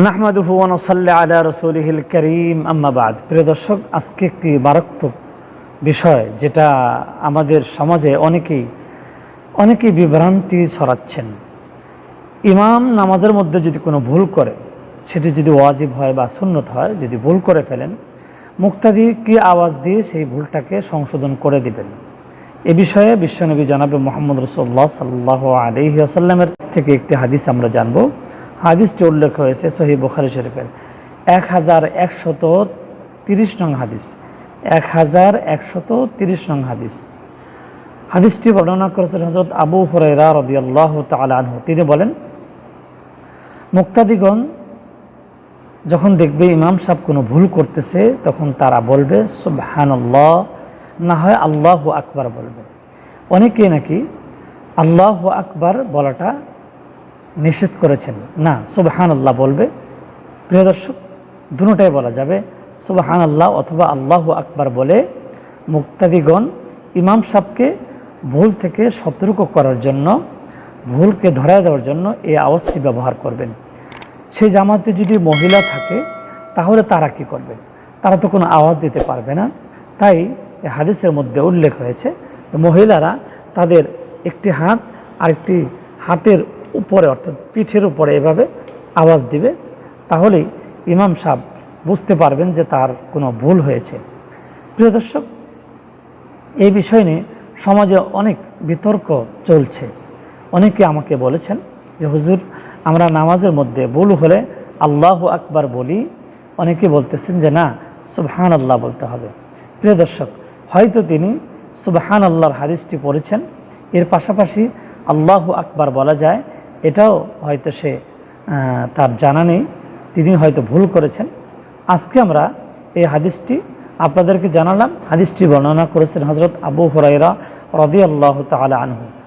নাহমাদুহু ওয়ানসাল্লি আলা রসুলিহিল করিম আম্মাবাদ প্রিয় দর্শক, আজকে একটি মারাত্মক বিষয় যেটা আমাদের সমাজে অনেকেই অনেকেই বিভ্রান্তি ছড়াচ্ছেন। ইমাম নামাজের মধ্যে যদি কোনো ভুল করে, সেটি যদি ওয়াজিব হয় বা সুন্নত হয়, যদি ভুল করে ফেলেন, মুক্তাদি কি আওয়াজ দিয়ে সেই ভুলটাকে সংশোধন করে দিবেন? এ বিষয়ে বিশ্বনবী জনাবে মোহাম্মদ রসুল্লাহ সাল্লাহ আলহি আসাল্লামের থেকে একটি হাদিস আমরা জানব। হাদিসটি উল্লেখ হয়েছে সহি বুখারি শরীফের। এক হাজার একশত তিরিশ নং হাদিস। এক হাজার একশত তিরিশ নং হাদিস। হাদিসটি বর্ণনা করেছেন হজরত আবু হরাইরা রদিয়াল্লাহ তালাহ তিনি বলেন, মুক্তাদিগণ যখন দেখবে ইমাম সাহেব কোনো ভুল করতেছে, তখন তারা বলবে, সুবহানাল্লাহ। না হয় আল্লাহ আকবার বলবে। অনেকে নাকি আল্লাহ আকবার বলাটা নিষেধ করেছেন। না সুবহান আল্লাহ বলবে। প্রিয় দর্শক, দুটাই বলা যাবে। সুবহান আল্লাহ অথবা আল্লাহ আকবার বলে মুক্তাদিগণ ইমাম সাহকে ভুল থেকে সতর্ক করার জন্য, ভুলকে ধরায় দেওয়ার জন্য এই আওয়াজটি ব্যবহার করবেন। সেই জামাতে যদি মহিলা থাকে, তাহলে তারা কি করবে? তারা তো কোনো আওয়াজ দিতে পারবে না। তাই হাদিসের মধ্যে উল্লেখ হয়েছে মহিলারা তাদের একটি হাত আরেকটি হাতের উপরে, অর্থাৎ পিঠের উপরে এভাবে আওয়াজ দিবে, তাহলেই ইমাম সাহেব বুঝতে পারবেন যে তার কোনো ভুল হয়েছে। প্রিয় দর্শক, এই বিষয় নিয়ে সমাজে অনেক বিতর্ক চলছে। অনেকে আমাকে বলেছেন যে, হুজুর, আমরা নামাজের মধ্যে ভুল হলে আল্লাহ আকবার বলি। অনেকে বলতেছেন যে, না সুবহান আল্লাহ বলতে হবে। প্রিয় দর্শক, হয়তো তিনি সুবহান আল্লাহর হাদিসটি পড়েছেন। এর পাশাপাশি আল্লাহ আকবার বলা যায় এটাও হয়তো সে তার জানা নেই। তিনি হয়তো ভুল করেছেন। আজকে আমরা এই হাদিসটি আপনাদেরকে জানালাম। হাদিসটি বর্ণনা করেছেন হজরত আবু হরাইরা রদি আল্লাহ তালা আনহু।